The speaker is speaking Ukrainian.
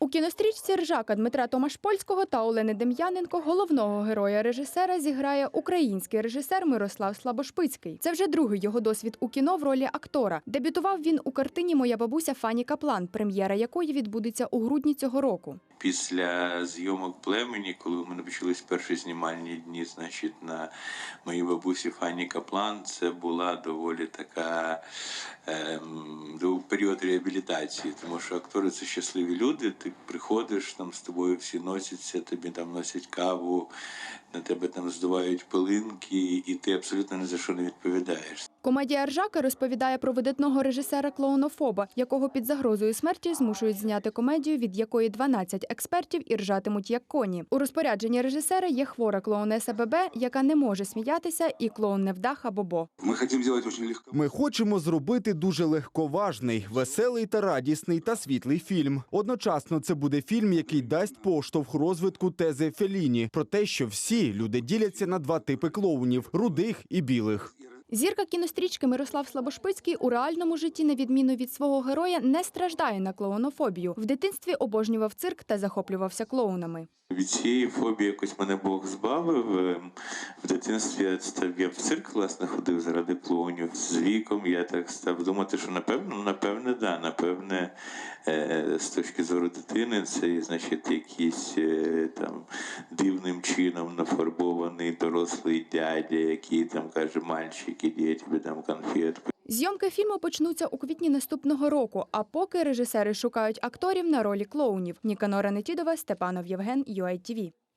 У кінострічці Ржака Дмитра Томашпольського та Олени Дем'яненко головного героя режисера зіграє український режисер Мирослав Слабошпицький. Це вже другий його досвід у кіно в ролі актора. Дебютував він у картині Моя бабуся Фані Каплан, прем'єра якої відбудеться у грудні цього року. Після зйомок племені, коли у мене почались перші знімальні дні, значить, на моїй бабусі Фані Каплан, це була доволі така ем, період реабілітації, тому що актори це щасливі люди. Ти приходиш, там з тобою всі носяться, тобі там носять каву, на тебе там здувають пилинки, і ти абсолютно ні за що не відповідаєш. Комедія Ржака розповідає про видатного режисера клоунофоба, якого під загрозою смерті змушують зняти комедію, від якої 12 експертів і ржатимуть як коні. У розпорядженні режисера є хвора клоунеса Бебе, яка не може сміятися, і клоун невдаха Бобо. Хотим сделать очень легко. Ми хочемо зробити дуже легковажний, веселий та радісний та світлий фільм. Одночасно це буде фільм, який дасть поштовх розвитку тези Феліні про те, що всі люди діляться на два типи клоунів рудих і білих. Зірка кінострічки Мирослав Слабошпицький у реальному житті, на відміну від свого героя, не страждає на клоунофобію. В дитинстві обожнював цирк та захоплювався клоунами. Від цієї фобії якось мене Бог збавив. Ем, В дитинстві я став я в цирк власне ходив заради клоунів. З віком я так став думати, що напевно, напевне, да, напевне, е, з точки зору дитини, це значить якийсь е, там дивним чином нафарбований дорослий дядя, який там каже, мальчик, іди, я тобі дам. Зйомки фільму почнуться у квітні наступного року. А поки режисери шукають акторів на ролі клоунів. Ніканора Нетідова, Степанов Євген, UITV.